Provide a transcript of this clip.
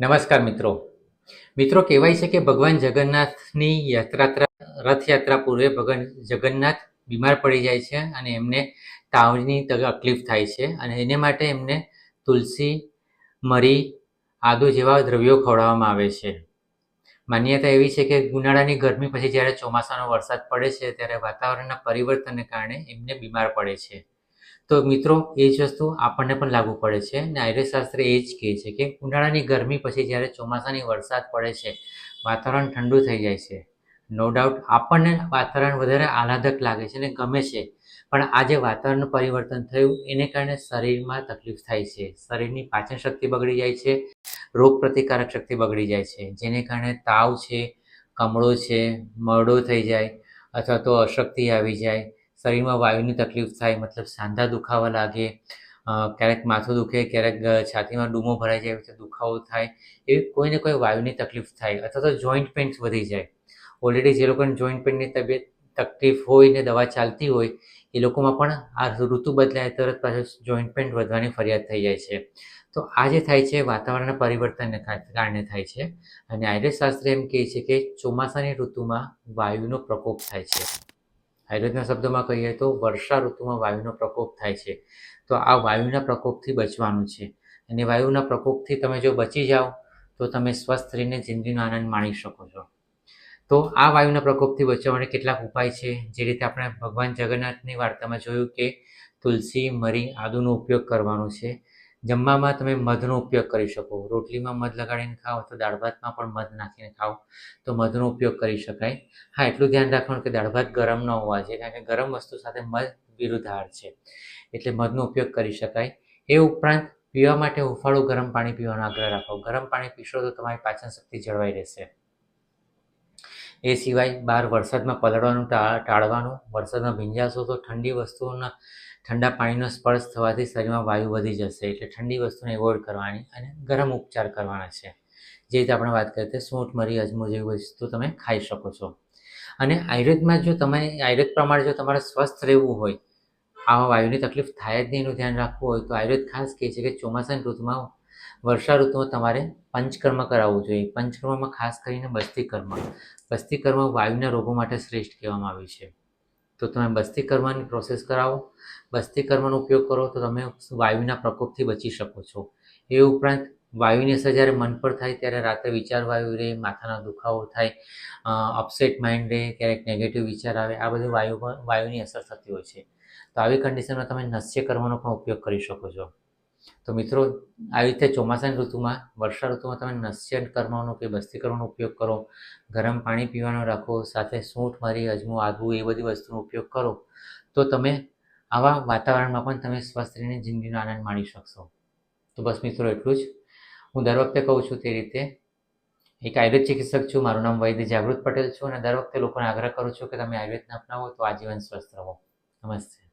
નમસ્કાર મિત્રો. મિત્રો, કહેવાય છે કે ભગવાન જગન્નાથની યાત્રા રથયાત્રા પૂર્વે ભગવાન જગન્નાથ બીમાર પડી જાય છે અને એમને તાવની તકલીફ થાય છે અને એને માટે એમને તુલસી, મરી, આદુ જેવા દ્રવ્યો ખવડાવવામાં આવે છે. માન્યતા એવી છે કે ઉનાળાની ગરમી પછી જ્યારે ચોમાસાનો વરસાદ પડે છે ત્યારે વાતાવરણના પરિવર્તનને કારણે એમને બીમાર પડે છે. તો મિત્રો, એ જ વસ્તુ આપણને પણ લાગુ પડે છે અને આયુર્વેદશાસ્ત્ર એ જ કહે છે કે ઉનાળાની ગરમી પછી જ્યારે ચોમાસાની વરસાદ પડે છે, વાતાવરણ ઠંડુ થઈ જાય છે. નો ડાઉટ આપણને વાતાવરણ વધારે આહલાદક લાગે છે અને ગમે છે, પણ આ જે વાતાવરણનું પરિવર્તન થયું એને કારણે શરીરમાં તકલીફ થાય છે. શરીરની પાચન શક્તિ બગડી જાય છે, રોગ પ્રતિકારક શક્તિ બગડી જાય છે, જેને કારણે તાવ છે, કમળો છે, મરડો થઈ જાય અથવા તો અશક્તિ આવી જાય. શરીરમાં વાયુની તકલીફ થાય, મતલબ સાંધા દુખાવા લાગે ક્યારેક માથું દુખે, ક્યારેક છાતીમાં ડૂમો ભરાઈ જાય, તો દુખાવો થાય, એવી કોઈને કોઈ વાયુની તકલીફ થાય અથવા તો જોઈન્ટ પેઇન્સ વધી જાય. ઓલરેડી જે લોકોને જોઈન્ટ પેઇનની તબિયત તકલીફ હોય ને દવા ચાલતી હોય, એ લોકોમાં પણ આ ઋતુ બદલાય, તરત પાછું જોઈન્ટ પેઇન વધવાની ફરિયાદ થઈ જાય છે. તો આ જે થાય છે, વાતાવરણના પરિવર્તનને કારણે થાય છે અને આયુર્વેદ શાસ્ત્ર એમ કહે છે કે ચોમાસાની ઋતુમાં વાયુનો પ્રકોપ થાય છે. આયુર્વેદના શબ્દોમાં કહીએ તો વર્ષા ઋતુમાં વાયુનો પ્રકોપ થાય છે. તો આ વાયુના પ્રકોપથી બચવાનું છે. અને વાયુના પ્રકોપથી તમે જો બચી જાઓ, તો તમે સ્વસ્થ રહીને જિંદગીનો આનંદ માણી શકો છો. તો આ વાયુના પ્રકોપથી બચવા માટે કેટલાક ઉપાય છે. જે રીતે આપણે ભગવાન જગન્નાથની વાર્તામાં જોયું કે તુલસી, મરી આદુનો ઉપયોગ કરવાનો છે. જમવામાં તમે મધનો ઉપયોગ કરી શકો. રોટલીમાં મધ લગાડીને ખાઓ તો દાળ ભાતમાં પણ મધ નાખીને ખાઓ તો મધનો ઉપયોગ કરી શકાય. હા, એટલું ધ્યાન રાખવાનું કે દાળ ભાત ગરમ ન હોવા જોઈએ કારણ કે ગરમ વસ્તુ સાથે મધ વિરુદ્ધાર છે. એટલે મધનો ઉપયોગ કરી શકાય. એ ઉપરાંત પીવા માટે હુંફાળું ગરમ પાણી પીવાનો આગ્રહ રાખો. ગરમ પાણી પીશો તો તમારી પાચન શક્તિ જળવાઈ રહેશે. એ સિવાય બહાર વરસાદમાં પલળવાનું ટાળવાનું, વરસાદમાં ભીંજાશો તો ઠંડી વસ્તુઓના ઠંડા પાણીનો સ્પર્શ થવાથી શરીરમાં વાયુ વધી જશે એટલે ઠંડી વસ્તુને એવોઇડ કરવાની અને ગરમ ઉપચાર કરવાના છે. જે રીતે આપણે વાત કરીએ તો સૂંઠ મરી, અજમો જેવી વસ્તુ તમે ખાઈ શકો છો. અને આયુર્વેદમાં જો તમે, આયુર્વેદ પ્રમાણે જો તમારે સ્વસ્થ રહેવું હોય આવા વાયુની તકલીફ થાય જ નહીં એનું ધ્યાન રાખવું હોય, તો આયુર્વેદ ખાસ કહે છે કે ચોમાસાની ઋતુમાં, વર્ષા ઋતુમાં તમારે પંચકર્મ કરાવવું જોઈએ. પંચકર્મમાં ખાસ કરીને બસ્તી કર્મ વાયુના રોગો માટે શ્રેષ્ઠ કહેવામાં આવ્યું છે. તો તમે બસ્તી કર્મની પ્રોસેસ કરાવો. બસ્તી કર્મનો ઉપયોગ કરો તો તમે વાયુના પ્રકોપથી બચી શકો છો. એ ઉપરાંત વાયુની અસર જ્યારે મન પર થાય ત્યારે રાત્રે વિચાર વાયુ રહે માથાનો દુખાવો થાય અપસેટ માઇન્ડ રહે ક્યારેક નેગેટિવ વિચાર આવે, આ બધું વાયુ વાયુની અસર થતી હોય છે. તો આવી કન્ડિશનમાં તમે નસ્ય કર્મનો પણ ઉપયોગ કરી શકો છો. તો મિત્રો, આવી રીતે ચોમાસાની ઋતુમાં વર્ષા ઋતુમાં તમે નસ્યન કર્મનો કે બસ્તી કરવાનો ઉપયોગ કરો, ગરમ પાણી પીવાનો રાખો, સાથે સૂંઠ મરી, અજમો, આદુ એ બધી વસ્તુનો ઉપયોગ કરો, તો તમે આવા વાતાવરણમાં પણ તમે સ્વસ્થ રહીને જિંદગીનો આનંદ માણી શકશો. તો બસ મિત્રો, એટલું જ. હું દર વખતે કહું છું તે રીતે. એક આયુર્વેદ ચિકિત્સક છું, મારું નામ વૈદ્ય જાગૃત પટેલ છું અને દર વખતે લોકોને આગ્રહ કરું છું કે તમે આયુર્વેદને અપનાવો તો આજીવન સ્વસ્થ રહો. નમસ્તે.